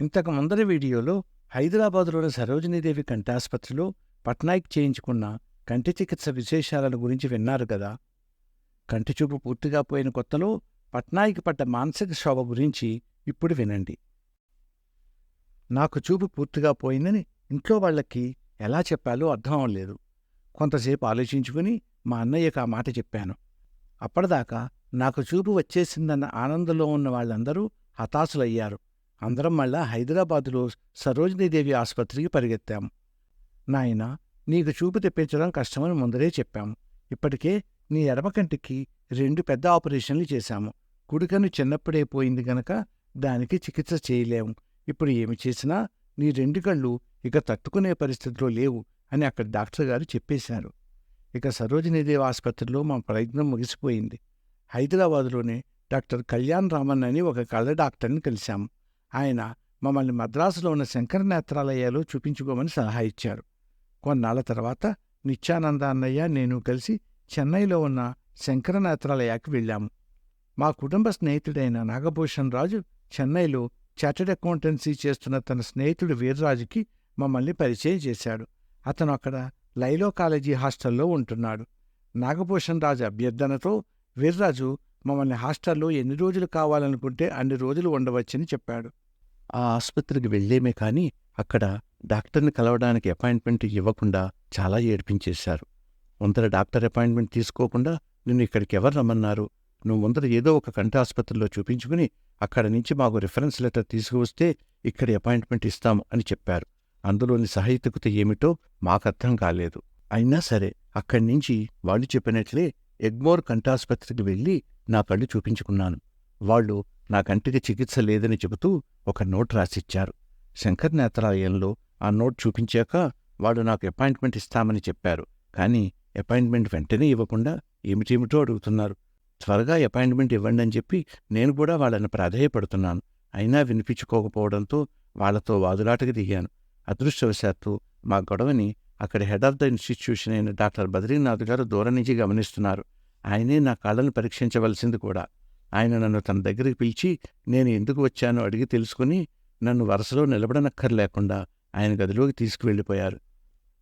ఇంతకు ముందరి వీడియోలో హైదరాబాదులోని సరోజినీదేవి కంఠాసుపత్రిలో పట్నాయక్ చేయించుకున్న కంటి చికిత్స విశేషాలను గురించి విన్నారు కదా. కంటిచూపు పూర్తిగా పోయిన కొత్తలో పట్నాయక్ పడ్డ మానసిక శోభ గురించి ఇప్పుడు వినండి. నాకు చూపు పూర్తిగా పోయిందని ఇంట్లో వాళ్ళకి ఎలా చెప్పాలో అర్థం అవ్వలేదు. కొంతసేపు ఆలోచించుకుని మా అన్నయ్యకు ఆ మాట చెప్పాను. అప్పటిదాకా నాకు చూపు వచ్చేసిందన్న ఆనందంలో ఉన్న వాళ్ళందరూ హతాశులయ్యారు. అందరం మళ్ళా హైదరాబాదులో సరోజినీదేవి ఆసుపత్రికి పరిగెత్తాం. నాయన నీకు చూపు తెప్పించడం కష్టమని ముందరే చెప్పాం. ఇప్పటికే నీ ఎడమకంటికి రెండు పెద్ద ఆపరేషన్లు చేశాము. కుడికను చిన్నప్పుడే పోయింది గనక దానికి చికిత్స చేయలేము ఇప్పుడు ఏమి చేసినా నీ రెండు కళ్ళు ఇక తట్టుకునే పరిస్థితిలో లేవు అని అక్కడ డాక్టర్ గారు చెప్పేశారు. ఇక సరోజినీదేవి ఆసుపత్రిలో మా ప్రయత్నం ముగిసిపోయింది. హైదరాబాదులోనే డాక్టర్ కళ్యాణ్ రామన్ అని ఒక కళ్ళ డాక్టర్ని కలిశాము ఆయన మమ్మల్ని మద్రాసులో ఉన్న శంకరనేత్రాలయాలో చూపించుకోమని సలహా ఇచ్చారు. కొన్నాళ్ళ తర్వాత నిత్యానంద అన్నయ్య నేను కలిసి చెన్నైలో ఉన్న శంకర నేత్రాలయాకి వెళ్ళాము. మా కుటుంబ స్నేహితుడైన నాగభూషణ్ రాజు చెన్నైలో చార్టెడ్ అకౌంటెన్సీ చేస్తున్న తన స్నేహితుడు వీర్రాజుకి మమ్మల్ని పరిచయం చేశాడు. అతను అక్కడ లైలో కాలేజీ హాస్టల్లో ఉంటున్నాడు. నాగభూషణ్ రాజు అభ్యర్థనతో వీర్రాజు మమ్మల్ని హాస్టల్లో ఎన్ని రోజులు కావాలనుకుంటే అన్ని రోజులు ఉండవచ్చని చెప్పాడు. ఆ ఆసుపత్రికి వెళ్ళేమే కాని అక్కడ డాక్టర్ని కలవడానికి అపాయింట్మెంట్ ఇవ్వకుండా చాలా ఏడ్పించేశారు. ముందర డాక్టర్ అపాయింట్మెంట్ తీసుకోకుండా నిన్ను ఇక్కడికి ఎవరు రమ్మన్నారు? నువ్వు ముందర ఏదో ఒక కంటి ఆసుపత్రిలో చూపించుకుని అక్కడ నుంచి మాకు రిఫరెన్స్ లెటర్ తీసుకువస్తే ఇక్కడి అపాయింట్మెంట్ ఇస్తాం అని చెప్పారు. అందులోని సహైతుకత ఏమిటో మాకర్థం కాలేదు. అయినా సరే అక్కడి నుంచి వాళ్ళు చెప్పినట్లే ఎగ్మోర్ కంటాసుపత్రికి వెళ్ళి నా కళ్ళు చూపించుకున్నాను. వాళ్ళు నా కంటికి చికిత్స లేదని చెబుతూ ఒక నోట్ రాసిచ్చారు. శంకర్ నేత్రాలయంలో ఆ నోట్ చూపించాక వాళ్ళు నాకు అపాయింట్మెంట్ ఇస్తామని చెప్పారు. కానీ అపాయింట్మెంట్ వెంటనే ఇవ్వకుండా ఏమిటేమిటో అడుగుతున్నారు. త్వరగా అపాయింట్మెంట్ ఇవ్వండి అని చెప్పి నేను కూడా వాళ్ళని ప్రాధేయపడుతున్నాను. అయినా వినిపించుకోకపోవడంతో వాళ్ళతో వాదులాటకి దిగాను. అదృష్టవశాత్తు మా గొడవని అక్కడ హెడ్ ఆఫ్ ద ఇన్స్టిట్యూషన్ అయిన డాక్టర్ బద్రీనాథ్ గారు దూరం నుంచి గమనిస్తున్నారు. ఆయనే నా కళ్ళను పరీక్షించవలసింది కూడా. ఆయన నన్ను తన దగ్గరికి పిలిచి నేను ఎందుకు వచ్చానో అడిగి తెలుసుకుని నన్ను వరుసలో నిలబడనక్కర్లేకుండా ఆయన గదిలోకి తీసుకువెళ్ళిపోయారు.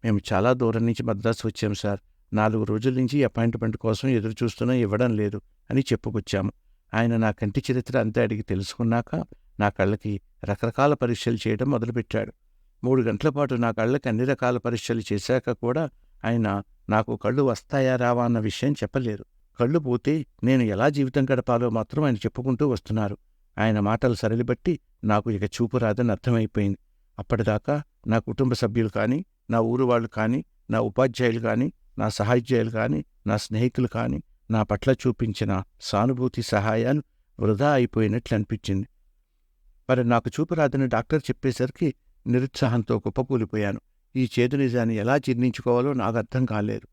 మేము చాలా దూరం నుంచి మద్రాసు వచ్చాం సార్. నాలుగు రోజుల నుంచి అపాయింట్మెంట్ కోసం ఎదురు చూస్తున్నా ఇవ్వడం లేదు అని చెప్పుకొచ్చాము. ఆయన నా కంటి చరిత్ర అంతా అడిగి తెలుసుకున్నాక నా కళ్ళకి రకరకాల పరీక్షలు చేయడం మొదలుపెట్టాడు. మూడు గంటల పాటు నా కళ్ళకి అన్ని రకాల పరీక్షలు చేశాక కూడా ఆయన నాకు కళ్ళు వస్తాయా రావా అన్న విషయం చెప్పలేరు. కళ్ళు పోతే నేను ఎలా జీవితం గడపాలో మాత్రం ఆయన చెప్పుకుంటూ వస్తున్నారు. ఆయన మాటలు సరళిబట్టి నాకు ఇక చూపు రాదని అర్థమైపోయింది. అప్పటిదాకా నా కుటుంబ సభ్యులు కానీ నా ఊరు వాళ్ళు కానీ నా ఉపాధ్యాయులు కానీ నా సహాధ్యాయులు కానీ నా స్నేహితులు కానీ నా పట్ల చూపించిన సానుభూతి సహాయాలు వృధా అయిపోయినట్లు అనిపించింది. మరి నాకు చూపు రాదని డాక్టర్ చెప్పేసరికి నిరుత్సాహంతో కుప్పకూలిపోయాను. ఈ చేదు నిజాన్ని ఎలా జీర్ణించుకోవాలో నాకు అర్థం కాలేదు.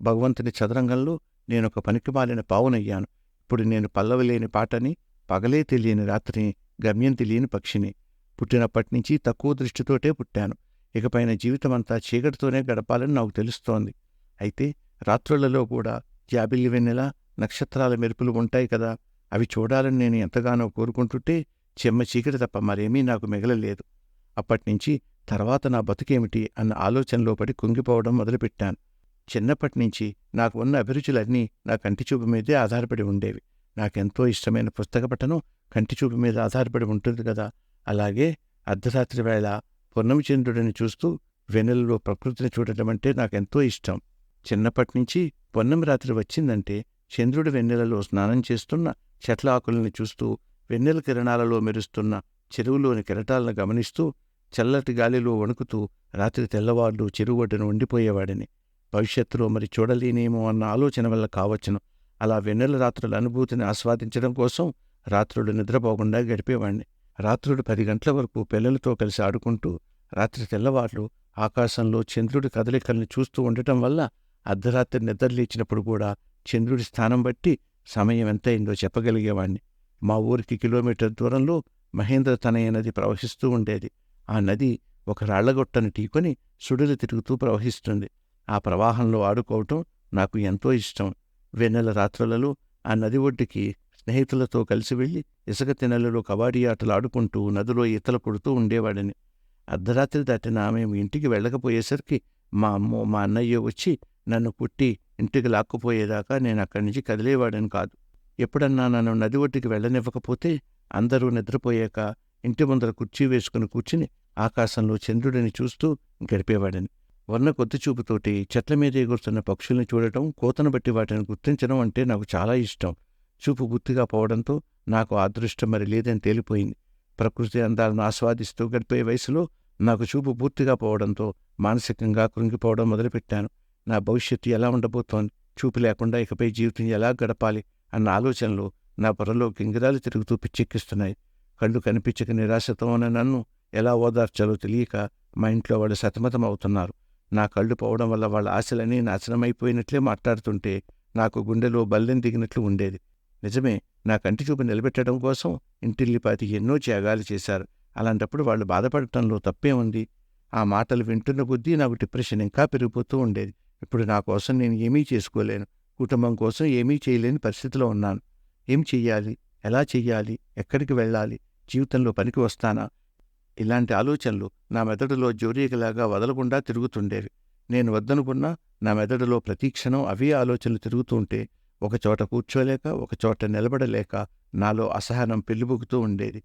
భగవంతుని చదరంగంలో నేనొక పనికిమాలిన పావునయ్యాను. ఇప్పుడు నేను పల్లవలేని పాటని పగలే తెలియని రాత్రిని గమ్యం తెలియని పక్షిని. పుట్టినప్పటినుంచి తక్కువ దృష్టితోటే పుట్టాను. ఇకపైన జీవితమంతా చీకటితోనే గడపాలని నాకు తెలుస్తోంది. అయితే రాత్రులలో కూడా జాబిల్లి వెన్నెల నక్షత్రాల మెరుపులు ఉంటాయి కదా! అవి చూడాలని నేను ఎంతగానో కోరుకుంటుంటే చెమ్మ చీకటి తప్ప మరేమీ నాకు మిగలలేదు. అప్పటినుంచి తర్వాత నా బతుకేమిటి అన్న ఆలోచనలో పడి కుంగిపోవడం మొదలుపెట్టాను. చిన్నప్పటినుంచి నాకు ఉన్న అభిరుచులన్నీ నా కంటిచూపు మీదే ఆధారపడి ఉండేవి. నాకెంతో ఇష్టమైన పుస్తక పఠనం కంటిచూపు మీద ఆధారపడి ఉంటుంది కదా! అలాగే అర్ధరాత్రి వేళ పొన్నమి చంద్రుడిని చూస్తూ వెన్నెలలో ప్రకృతిని చూడటం అంటే నాకెంతో ఇష్టం. చిన్నప్పటినుంచి పొన్నమి రాత్రి వచ్చిందంటే చంద్రుడి వెన్నెలలో స్నానం చేస్తున్న చెట్ల ఆకుల్ని చూస్తూ వెన్నెల కిరణాలలో మెరుస్తున్న చెరువులోని కెరటాలను గమనిస్తూ చల్లటి గాలిలో వణుకుతూ రాత్రి తెల్లవాళ్ళు చెరువు ఒడ్డున ఉండిపోయేవాడిని. భవిష్యత్తులో మరి చూడలేనేమో అన్న ఆలోచన వల్ల కావచ్చును. అలా వెన్నెల రాత్రుల అనుభూతిని ఆస్వాదించడం కోసం రాత్రులు నిద్రపోకుండా గడిపేవాణ్ణి. రాత్రుడు పది గంటల వరకు పిల్లలతో కలిసి ఆడుకుంటూ రాత్రి తెల్లవాళ్ళు ఆకాశంలో చంద్రుడి కదలికల్ని చూస్తూ ఉండటం వల్ల అర్ధరాత్రి నిద్రలేచినప్పుడు కూడా చంద్రుడి స్థానం బట్టి సమయం ఎంతయిందో చెప్పగలిగేవాణ్ణి. మా ఊరికి కిలోమీటర్ దూరంలో మహేంద్ర తనయ నది ప్రవహిస్తూ ఉండేది. ఆ నది ఒక రాళ్ళగొట్టను టీకొని సుడులు తిరుగుతూ ప్రవహిస్తుంది. ఆ ప్రవాహంలో ఆడుకోవటం నాకు ఎంతో ఇష్టం. వెన్నెల రాత్రులలో ఆ నది ఒడ్డుకి స్నేహితులతో కలిసి వెళ్ళి ఇసుక తినెలలో కబాడీ ఆటలు ఆడుకుంటూ నదిలో ఈతలు కొడుతూ ఉండేవాడిని. అర్ధరాత్రి దాటిన మేము ఇంటికి వెళ్ళకపోయేసరికి మా అమ్మో మా అన్నయ్య వచ్చి నన్ను పుట్టి ఇంటికి లాక్కుపోయేదాకా నేను అక్కడి నుంచి కదిలేవాడని కాదు. ఎప్పుడన్నా నన్ను నది ఒడ్డుకి వెళ్ళనివ్వకపోతే అందరూ నిద్రపోయాక ఇంటి ముందర కుర్చీ వేసుకుని కూర్చుని ఆకాశంలో చంద్రుడిని చూస్తూ గడిపేవాడని. వర్ణ కొద్ది చూపుతోటి చెట్ల మీద ఎగురుతున్న పక్షుల్ని చూడటం కోతను బట్టి వాటిని గుర్తించడం అంటే నాకు చాలా ఇష్టం. చూపు గుర్తిగా పోవడంతో నాకు అదృష్టం మరి లేదని తేలిపోయింది. ప్రకృతి అందాలను ఆస్వాదిస్తూ గడిపే వయసులో నాకు చూపు పూర్తిగా పోవడంతో మానసికంగా కృంగిపోవడం మొదలుపెట్టాను. నా భవిష్యత్తు ఎలా ఉండబోతోంది? చూపు లేకుండా ఇకపై జీవితం ఎలా గడపాలి? అన్న ఆలోచనలు నా పొరలో గింగిరాలు తిరుగుతూ పిచ్చెక్కిస్తున్నాయి. కళ్ళు కనిపించక నిరాశతో ఉన్న నన్ను ఎలా ఓదార్చాలో తెలియక మా ఇంట్లో వాళ్ళు సతమతం అవుతున్నారు నా కళ్ళు పోవడం వల్ల వాళ్ళ ఆశలన్నీ నాశనమైపోయినట్లే మాట్లాడుతుంటే నాకు గుండెలో బల్లెం దిగినట్లు ఉండేది. నిజమే నా కంటి చూపు నిలబెట్టడం కోసం ఇంటిల్లిపాతి ఎన్నో త్యాగాలు చేశారు. అలాంటప్పుడు వాళ్ళు బాధపడటంలో తప్పే ఉంది. ఆ మాటలు వింటున్న కొద్దీ నాకు డిప్రెషన్ ఇంకా పెరిగిపోతూ ఉండేది. ఇప్పుడు నా కోసం నేను ఏమీ చేసుకోలేను. కుటుంబం కోసం ఏమీ చేయలేని పరిస్థితిలో ఉన్నాను. ఏం చెయ్యాలి? ఎలా చెయ్యాలి? ఎక్కడికి వెళ్ళాలి? జీవితంలో పనికి వస్తానా? ఇలాంటి ఆలోచనలు నా మెదడులో జోరీగలాగా వదలకుండా తిరుగుతుండేవి. నేను వద్దనుకున్నా నా మెదడులో ప్రతీక్షణం అవే ఆలోచనలు తిరుగుతుంటే ఒకచోట కూర్చోలేక ఒకచోట నిలబడలేక నాలో అసహనం పెళ్ళిబుకుతూ ఉండేది.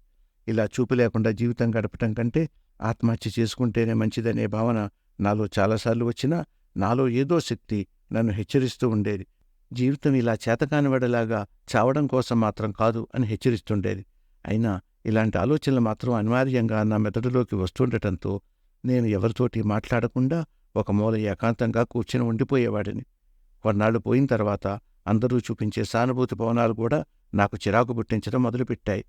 ఇలా చూపు లేకుండా జీవితం గడపటం కంటే ఆత్మహత్య చేసుకుంటేనే మంచిదనే భావన నాలో చాలాసార్లు వచ్చినా నాలో ఏదో శక్తి నన్ను హెచ్చరిస్తూ ఉండేది. జీవితం ఇలా చేతకానివడలాగా చావడం కోసం మాత్రం కాదు అని హెచ్చరిస్తుండేది. అయినా ఇలాంటి ఆలోచనలు మాత్రం అనివార్యంగా నా మెదడులోకి వస్తుండటంతో నేను ఎవరితోటి మాట్లాడకుండా ఒక మూల ఏకాంతంగా కూర్చుని ఉండిపోయేవాడిని. కొన్నాళ్ళు పోయిన తర్వాత అందరూ చూపించే సానుభూతి భవనాలు కూడా నాకు చిరాకు పుట్టించడం మొదలుపెట్టాయి.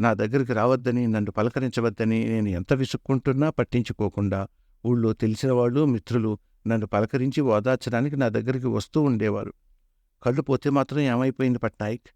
నా దగ్గరికి రావద్దని నన్ను పలకరించవద్దని నేను ఎంత విసుక్కుంటున్నా పట్టించుకోకుండా ఊళ్ళో తెలిసిన వాళ్ళు మిత్రులు నన్ను పలకరించి ఓదార్చడానికి నా దగ్గరికి వస్తూ ఉండేవారు. కళ్ళు పోతే మాత్రం ఏమైపోయింది పట్నాయక్?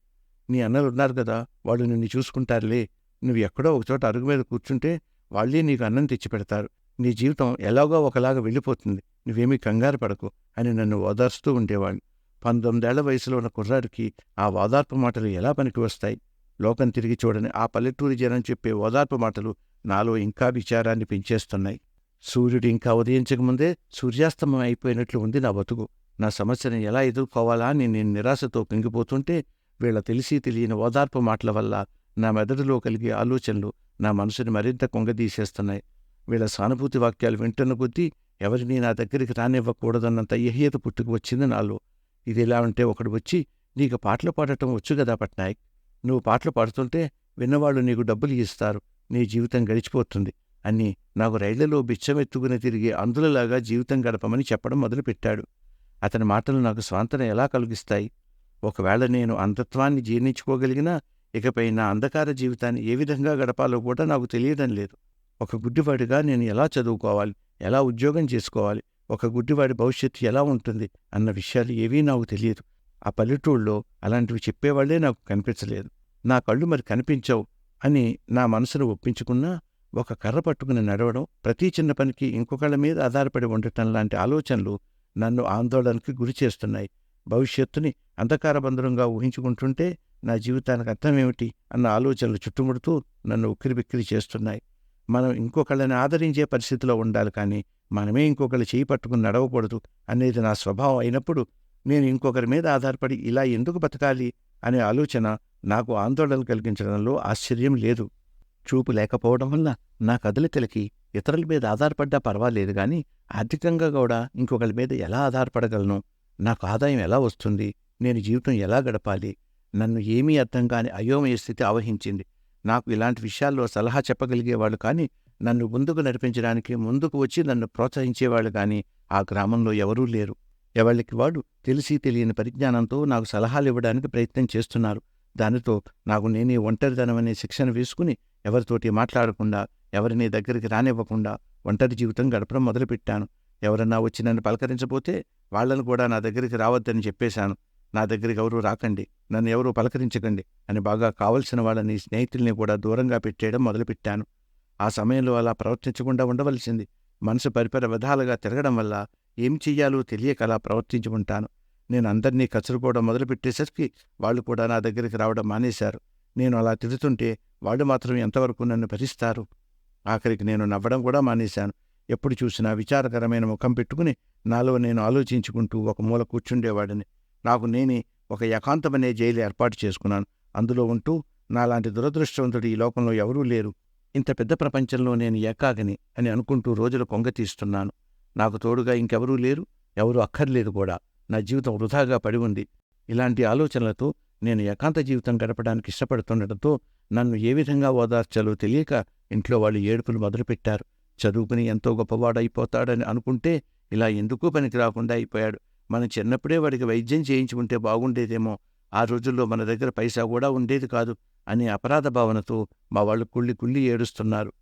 నీ అన్నలు ఉన్నారు కదా వాళ్ళు నిన్ను చూసుకుంటారులే నువ్వు ఎక్కడో ఒకచోట అరుగు మీద కూర్చుంటే వాళ్ళే నీకు అన్నం తెచ్చిపెడతారు నీ జీవితం ఎలాగో ఒకలాగా వెళ్ళిపోతుంది. నువ్వేమీ కంగారు పడకు అని నన్ను ఓదార్స్తూ ఉండేవాళ్ళు పంతొమ్మిదేళ్ళ వయసులో ఉన్న కుర్రాడికి ఆ ఓదార్పు మాటలు ఎలా పనికి వస్తాయి? లోకం తిరిగి చూడని ఆ పల్లెటూరి జనం చెప్పే ఓదార్పు మాటలు నాలో ఇంకా విచారాన్ని పెంచేస్తున్నాయి. సూర్యుడు ఇంకా ఉదయించకముందే సూర్యాస్తమం అయిపోయినట్లు ఉంది నా బతుకు. నా సమస్యను ఎలా ఎదుర్కోవాలా అని నేను నిరాశతో కుంగిపోతుంటే వీళ్ళ తెలిసి తెలియని ఓదార్పు మాటల వల్ల నా మెదడులో కలిగే ఆలోచనలు నా మనసుని మరింత కుంగదీసేస్తున్నాయి. వీళ్ళ సానుభూతి వాక్యాలు వింటున్న కొద్దీ ఎవరినీ నా దగ్గరికి రానివ్వకూడదన్నంత ఎహ్యత పుట్టుకు వచ్చింది నాలో. ఇది ఎలా ఉంటే ఒకడు వచ్చి నీకు పాటలు పాడటం వచ్చు కదా పట్నాయక్. నువ్వు పాటలు పాడుతుంటే విన్నవాళ్ళు నీకు డబ్బులు ఇస్తారు. నీ జీవితం గడిచిపోతుంది అని నాకు రైళ్ళలో బిచ్చమెత్తుకుని తిరిగి అందులలాగా జీవితం గడపమని చెప్పడం మొదలుపెట్టాడు. అతని మాటలు నాకు స్వాంతన ఎలా కలిగిస్తాయి? ఒకవేళ నేను అంధత్వాన్ని జీర్ణించుకోగలిగినా ఇకపై నా అంధకార జీవితాన్ని ఏ విధంగా గడపాలో కూడా నాకు తెలియడం లేదు. ఒక గుడ్డివాడిగా నేను ఎలా చదువుకోవాలి? ఎలా ఉద్యోగం చేసుకోవాలి? ఒక గుడ్డివాడి భవిష్యత్తు ఎలా ఉంటుంది? అన్న విషయాలు ఏవీ నాకు తెలియదు. ఆ పల్లెటూళ్ళలో అలాంటివి చెప్పేవాళ్ళే నాకు కనిపించలేదు. నా కళ్ళు మరి కనిపించవు అని నా మనసును ఒప్పించుకున్నా ఒక కర్ర పట్టుకుని నడవడం ప్రతి చిన్న పనికి ఇంకొకళ్ళ మీద ఆధారపడి ఉండటం లాంటి ఆలోచనలు నన్ను ఆందోళనకి గురి చేస్తున్నాయి. భవిష్యత్తుని అంధకారబంధురంగా ఊహించుకుంటుంటే నా జీవితానికి అర్థమేమిటి అన్న ఆలోచనలు చుట్టుముడుతూ నన్ను ఉక్కిరిబిక్కిరి చేస్తున్నాయి. మనం ఇంకొకళ్ళని ఆదరించే పరిస్థితిలో ఉండాలి కానీ మనమే ఇంకొకళ్ళు చేయి పట్టుకుని నడవకూడదు అనేది నా స్వభావం అయినప్పుడు నేను ఇంకొకరి మీద ఆధారపడి ఇలా ఎందుకు బతకాలి అనే ఆలోచన నాకు ఆందోళన కలిగించడంలో ఆశ్చర్యం లేదు. చూపు లేకపోవడం వల్ల నా కదలికలకి ఇతరుల మీద ఆధారపడ్డా పర్వాలేదు కానీ ఆర్థికంగా కూడా ఇంకొకరి మీద ఎలా ఆధారపడగలను? నాకు ఆదాయం ఎలా వస్తుంది? నేను జీవితం ఎలా గడపాలి? నన్ను ఏమీ అర్థం కాని అయోమయ స్థితి ఆవహించింది. నాకు ఇలాంటి విషయాల్లో సలహా చెప్పగలిగేవాళ్ళు కానీ నన్ను ముందుకు నడిపించడానికి ముందుకు వచ్చి నన్ను ప్రోత్సహించేవాళ్ళు కానీ ఆ గ్రామంలో ఎవరూ లేరు. ఎవళ్ళకి వాడు తెలిసి తెలియని పరిజ్ఞానంతో నాకు సలహాలు ఇవ్వడానికి ప్రయత్నం చేస్తున్నారు. దానితో నాకు నేనే ఒంటరితనం అనే శిక్షణ వేసుకుని ఎవరితోటి మాట్లాడకుండా ఎవరిని దగ్గరికి రానివ్వకుండా ఒంటరి జీవితం గడపడం మొదలుపెట్టాను. ఎవరన్నా వచ్చి నన్ను పలకరించబోతే వాళ్ళను కూడా నా దగ్గరికి రావద్దని చెప్పేశాను. నా దగ్గరికి ఎవరూ రాకండి. నన్ను ఎవరూ పలకరించకండి. అని బాగా కావలసిన వాళ్ళని స్నేహితుల్ని కూడా దూరంగా పెట్టేయడం మొదలుపెట్టాను. ఆ సమయంలో అలా ప్రవర్తించకుండా ఉండవలసింది. మనసు పరిపర విధాలుగా తిరగడం వల్ల ఏం చెయ్యాలో తెలియక అలా ప్రవర్తించి ఉంటాను. నేను అందరినీ కసురుకోవడం మొదలుపెట్టేసరికి వాళ్ళు కూడా నా దగ్గరికి రావడం మానేశారు. నేను అలా తిడుతుంటే వాళ్ళు మాత్రం ఎంతవరకు నన్ను భరిస్తారు? ఆఖరికి నేను నవ్వడం కూడా మానేశాను. ఎప్పుడు చూసినా విచారకరమైన ముఖం పెట్టుకుని నాలో నేను ఆలోచించుకుంటూ ఒక మూల కూర్చుండేవాడిని. నాకు నేనే ఒక ఏకాంతమనే జైలు ఏర్పాటు చేసుకున్నాను. అందులో ఉంటూ నాలాంటి దురదృష్టవంతుడు ఈ లోకంలో ఎవరూ లేరు. ఇంత పెద్ద ప్రపంచంలో నేను ఏకాగిని అని అనుకుంటూ రోజులు కొంగతీస్తున్నాను నాకు తోడుగా ఇంకెవరూ లేరు ఎవరూ అక్కర్లేదు కూడా. నా జీవితం వృధాగా పడి ఉంది. ఇలాంటి ఆలోచనలతో నేను ఏకాంత జీవితం గడపడానికి ఇష్టపడుతుండటంతో నన్ను ఏ విధంగా ఓదార్చాలో తెలియక ఇంట్లో వాళ్ళు ఏడుపులు మొదలుపెట్టారు. చదువుకుని ఎంతో గొప్పవాడైపోతాడని అనుకుంటే ఇలా ఎందుకూ పనికి రాకుండా అయిపోయాడు? మనం చిన్నప్పుడే వాడికి వైద్యం చేయించుకుంటే బాగుండేదేమో ఆ రోజుల్లో మన దగ్గర పైసా కూడా ఉండేది కాదు అనే అపరాధ భావనతో మా వాళ్ళు కుళ్ళి కుళ్ళి ఏడుస్తున్నారు.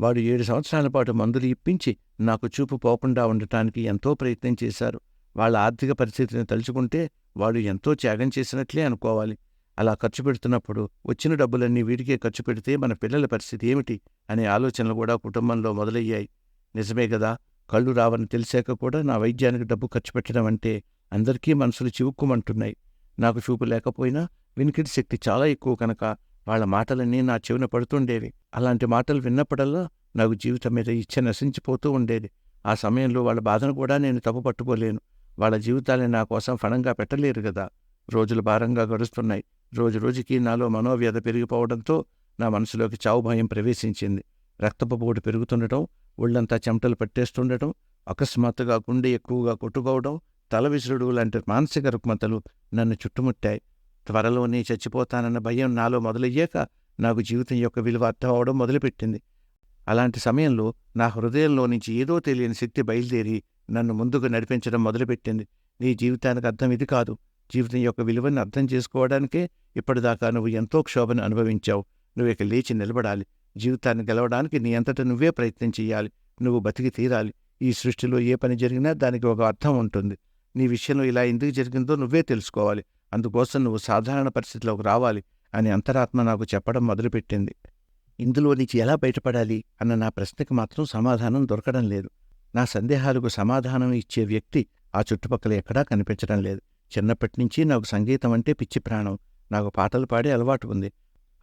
వాడు ఏడు సంవత్సరాల పాటు మందులు ఇప్పించి నాకు చూపు పోకుండా ఉండటానికి ఎంతో ప్రయత్నం చేశారు. వాళ్ళ ఆర్థిక పరిస్థితిని తలుచుకుంటే వాడు ఎంతో త్యాగం చేసినట్లే అనుకోవాలి. అలా ఖర్చు పెడుతున్నప్పుడు వచ్చిన డబ్బులన్నీ వీడికే ఖర్చు పెడితే మన పిల్లల పరిస్థితి ఏమిటి అనే ఆలోచనలు కూడా కుటుంబంలో మొదలయ్యాయి. నిజమే కదా? కళ్ళు రావని తెలిసాక కూడా నా వైద్యానికి డబ్బు ఖర్చు పెట్టడం అంటే అందరికీ మనసులు చివుక్కుమంటున్నాయి. నాకు చూపు లేకపోయినా వినికిడి శక్తి చాలా ఎక్కువ కనుక వాళ్ళ మాటలన్నీ నా చెవిన పడుతుండేవి. అలాంటి మాటలు విన్నప్పుడల్లా నాకు జీవితం మీద ఇచ్చ నశించిపోతూ ఉండేది. ఆ సమయంలో వాళ్ళ బాధను కూడా నేను తప్పు పట్టుకోలేను. వాళ్ళ జీవితాన్ని నా కోసం ఫణంగా పెట్టలేరు కదా రోజులు భారంగా గడుస్తున్నాయి. రోజు రోజుకి నాలో మనోవ్యధ పెరిగిపోవడంతో నా మనసులోకి చావు భయం ప్రవేశించింది. రక్తపు పోటు పెరుగుతుండటం ఒళ్ళంతా చెమటలు పట్టేస్తుండటం అకస్మాత్తుగా గుండె ఎక్కువగా కొట్టుకోవడం తల విసురుడు లాంటి మానసిక రుగ్మతలు నన్ను చుట్టుముట్టాయి. త్వరలోనే చచ్చిపోతానన్న భయం నాలో మొదలయ్యాక నాకు జీవితం యొక్క విలువ అర్థం అవడం మొదలుపెట్టింది. అలాంటి సమయంలో నా హృదయంలో నుంచి ఏదో తెలియని శక్తి బయలుదేరి నన్ను ముందుకు నడిపించడం మొదలుపెట్టింది. నీ జీవితానికి అర్థం ఇది కాదు. జీవితం యొక్క విలువని అర్థం చేసుకోవడానికే ఇప్పటిదాకా నువ్వు ఎంతో క్షోభను అనుభవించావు. నువ్వు ఇక లేచి నిలబడాలి. జీవితాన్ని గెలవడానికి నీ అంతటా నువ్వే ప్రయత్నం చెయ్యాలి నువ్వు బతికి తీరాలి. ఈ సృష్టిలో ఏ పని జరిగినా దానికి ఒక అర్థం ఉంటుంది. నీ విషయంలో ఇలా ఎందుకు జరిగిందో నువ్వే తెలుసుకోవాలి. అందుకోసం నువ్వు సాధారణ పరిస్థితిలోకి రావాలి అని అంతరాత్మ నాకు చెప్పడం మొదలుపెట్టింది. ఇందులో నుంచి ఎలా బయటపడాలి అన్న నా ప్రశ్నకి మాత్రం సమాధానం దొరకడం లేదు. నా సందేహాలకు సమాధానం ఇచ్చే వ్యక్తి ఆ చుట్టుపక్కల ఎక్కడా కనిపించడం లేదు. చిన్నప్పటి నుంచి నాకు సంగీతం అంటే పిచ్చి ప్రాణం. నాకు పాటలు పాడే అలవాటు ఉంది.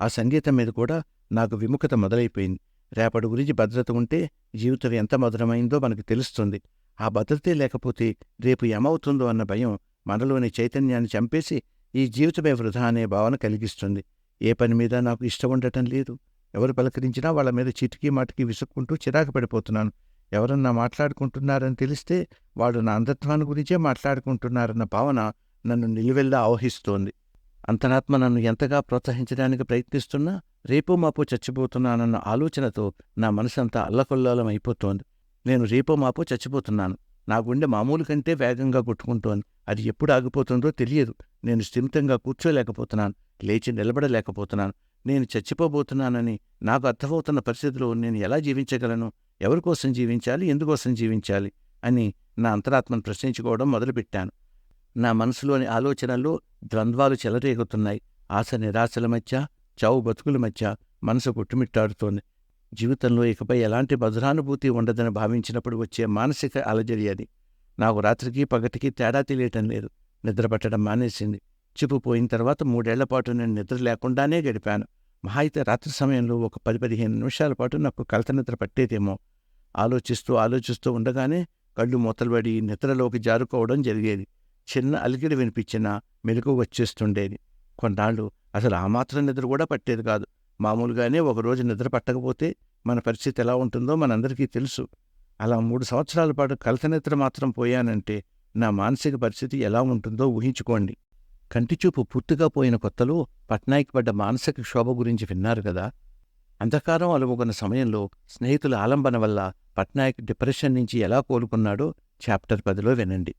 ఆ సంగీతం మీద కూడా నాకు విముఖత మొదలైపోయింది. రేపటి గురించి భద్రత ఉంటే జీవితం ఎంత మధురమైందో మనకు తెలుస్తుంది. ఆ భద్రతే లేకపోతే రేపు ఏమవుతుందో అన్న భయం మనలోని చైతన్యాన్ని చంపేసి ఈ జీవితమే వృధా అనే భావన కలిగిస్తుంది. ఏ పని మీద నాకు ఇష్టం ఉండటం లేదు. ఎవరు పలకరించినా వాళ్ళ మీద చిటికీ మాటికి విసుక్కుంటూ చిరాకు పడిపోతున్నాను. ఎవరన్నా మాట్లాడుకుంటున్నారని తెలిస్తే వాళ్ళు నా అంధత్వాన్ని గురించే మాట్లాడుకుంటున్నారన్న భావన నన్ను నిలువెల్లా ఆవహిస్తోంది. అంతరాత్మ నన్ను ఎంతగా ప్రోత్సహించడానికి ప్రయత్నిస్తున్నా రేపో మాపో చచ్చిపోతున్నానన్న ఆలోచనతో నా మనసంతా అల్లకొల్లోలం అయిపోతోంది. నేను రేపో మాపో చచ్చిపోతున్నాను. నా గుండె మామూలు కంటే వేగంగా కొట్టుకుంటోంది. అది ఎప్పుడు ఆగిపోతుందో తెలియదు. నేను స్థిమితంగా కూర్చోలేకపోతున్నాను. లేచి నిలబడలేకపోతున్నాను. నేను చచ్చిపోబోతున్నానని నాకు అర్థమవుతున్న పరిస్థితిలో నేను ఎలా జీవించగలను? ఎవరికోసం జీవించాలి? ఎందుకోసం జీవించాలి? అని నా అంతరాత్మను ప్రశ్నించుకోవడం మొదలుపెట్టాను. నా మనసులోని ఆలోచనల్లో ద్వంద్వాలు చెలరేగుతున్నాయి. ఆశ నిరాశల మధ్య చావు బతుకుల మధ్య మనసు కొట్టుమిట్టాడుతోంది. జీవితంలో ఇకపై ఎలాంటి మధురానుభూతి ఉండదని భావించినప్పుడు వచ్చే మానసిక అలజడి అది. నాకు రాత్రికి పగటికి తేడా తెలియటం లేదు. నిద్రపట్టడం మానేసింది. చిప్పుపోయిన తర్వాత మూడేళ్ళ పాటు నేను నిద్ర లేకుండానే గడిపాను. మహా అయితే రాత్రి సమయంలో ఒక పది పదిహేను నిమిషాల పాటు నాకు కలత నిద్ర పట్టేదేమో. ఆలోచిస్తూ ఆలోచిస్తూ ఉండగానే కళ్ళు మూతలుబడి నిద్రలోకి జారుకోవడం జరిగేది. చిన్న అలికిడి వినిపించినా మెలకు వచ్చేస్తుండేది కొన్నాళ్ళు అసలు ఆ మాత్రం నిద్ర కూడా పట్టేది కాదు. మామూలుగానే ఒకరోజు నిద్ర పట్టకపోతే మన పరిస్థితి ఎలా ఉంటుందో మనందరికీ తెలుసు. అలా మూడు సంవత్సరాల పాటు కలత నిద్ర మాత్రం పోయానంటే నా మానసిక పరిస్థితి ఎలా ఉంటుందో ఊహించుకోండి. కంటిచూపు పూర్తిగా పోయిన కొత్తలో పట్నాయక్ పడ్డ మానసిక క్షోభ గురించి విన్నారు కదా? అంధకారం అలుముకున్న సమయంలో స్నేహితుల ఆలంబన వల్ల పట్నాయక్ డిప్రెషన్ నుంచి ఎలా కోలుకున్నాడో చాప్టర్ పదిలో వినండి.